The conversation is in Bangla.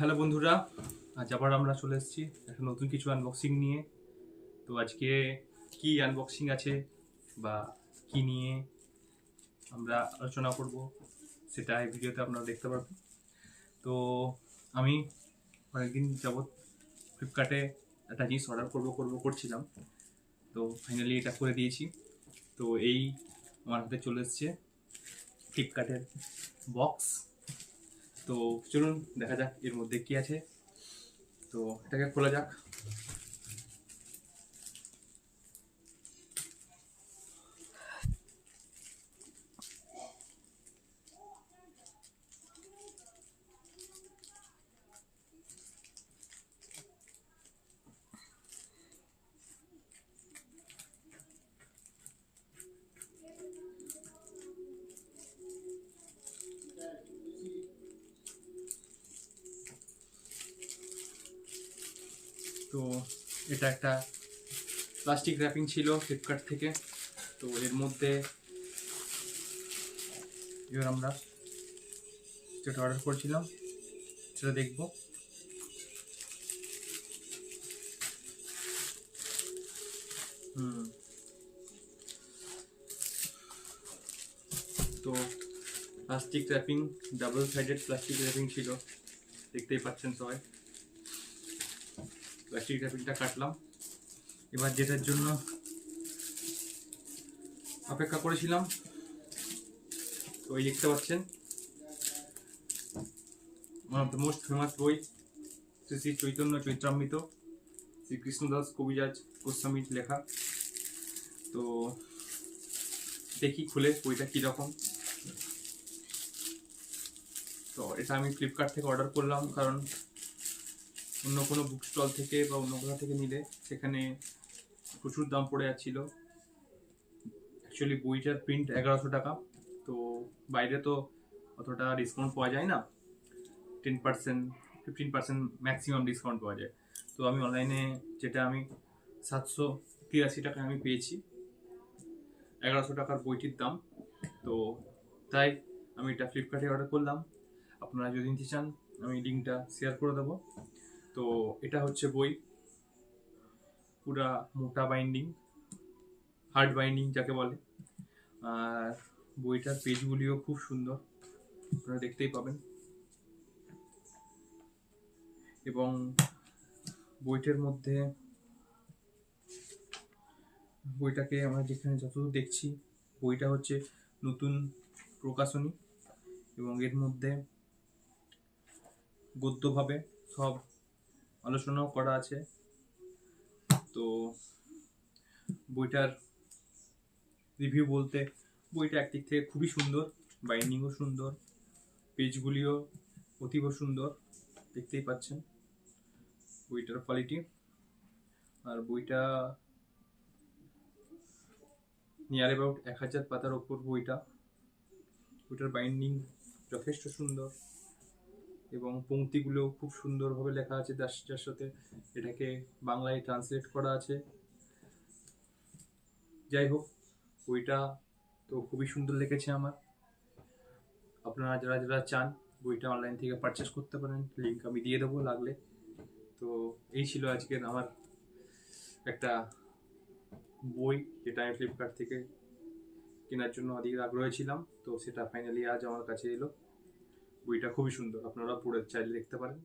হ্যালো বন্ধুরা, আজ আবার আমরা চলে এসেছি একটা নতুন কিছু আনবক্সিং নিয়ে। তো আজকে কি আনবক্সিং আছে বা কি নিয়ে আমরা আলোচনা করব সেটা এই ভিডিওতে আপনারা দেখতে পারবেন। তো আমি অনেকদিন যাবৎ ফ্লিপকার্টে একটা জিনিস অর্ডার করব করব, করছিলাম। তো ফাইনালি এটা করে দিয়েছি। তো এই আমার হাতে চলে এসছে ফ্লিপকার্টের বক্স তো চলুন দেখা যাক এর মধ্যে কি আছে। তো এটাকে খোলা যাক। তো এটা একটা প্লাস্টিক র্যাপিং ছিল ফ্লিপকার্ট থেকে। তো এর মধ্যে এবার আমরা যেটা অর্ডার করেছিলাম, সেটা দেখব। তো plastic wrapping double sided plastic wrapping ছিল। দেখতেই পাচ্ছেন সবাই। প্লাস্টিক র্যাপিংটা কাটলাম। এবার যেটার জন্য অপেক্ষা করেছিলাম এই দেখতে পাচ্ছেন one of the most famous বই, শ্রী শ্রী চৈতন্য চৈত্রামৃত শ্রী কৃষ্ণদাস কবিরাজ গোস্বামীর লেখা। তো দেখি খুলে বইটা কীরকম। তো এটা আমি ফ্লিপকার্ট থেকে অর্ডার করলাম, কারণ অন্য কোনো বুক স্টল থেকে বা অন্য কোথাও থেকে নিলে সেখানে প্রচুর দাম পড়ে যাচ্ছিল। অ্যাকচুয়ালি বইটার প্রিন্ট এগারোশো টাকা। তো বাইরে তো অতটা ডিসকাউন্ট পাওয়া যায় না। Ten percent fifteen percent maximum discount পাওয়া যায়। তো আমি অনলাইনে যেটা আমি সাতশো তিরাশি টাকায় আমি পেয়েছি। এগারোশো টাকার বইটির দাম। তো তাই আমি এটা ফ্লিপকার্টে অর্ডার করলাম। আপনারা যদি নিতে চান, আমি লিঙ্কটা শেয়ার করে দেবো। তো এটা হচ্ছে বই। পুরা মোটা বাইন্ডিং হার্ড বাইন্ডিং যাকে বলে। আর বইটার পেজগুলিও খুব সুন্দর, আপনারা দেখতেই পাবেন। এবং বইটার মধ্যে বইটাকে আমরা যেখানে যতদূর দেখছি, বইটা হচ্ছে নতুন প্রকাশনী এবং এর মধ্যে গদ্যভাবে সব আলোচনাও করা আছে। তো বইটার রিভিউ বলতে বইটা একদিক থেকে খুবই সুন্দর বাইন্ডিংও সুন্দর, পেজগুলিও অতীব সুন্দর, দেখতেই পাচ্ছেন বইটার কোয়ালিটি আর বইটা নিয়ার অ্যাবাউট এক হাজার পাতার ওপর বইটা। বইটার বাইন্ডিং যথেষ্ট সুন্দর। এবং পংক্তিগুলো খুব সুন্দরভাবে লেখা আছে যার যার সাথে এটাকে বাংলায় ট্রান্সলেট করা আছে। যাই হোক, বইটা তো খুবই সুন্দর লেগেছে আমার। আপনারা যারা যারা চান, বইটা অনলাইন থেকে পারচেস করতে পারেন লিঙ্ক আমি দিয়ে দেবো লাগলে। তো এই ছিল আজকের আমার একটা বই যেটা আমি ফ্লিপকার্ট থেকে কেনার জন্য অধিক আগ্রহী ছিলাম। তো সেটা ফাইনালি আজ আমার কাছে এলো। বইটা খুবই সুন্দর আপনারা পড়ে চাইলে দেখতে পারেন।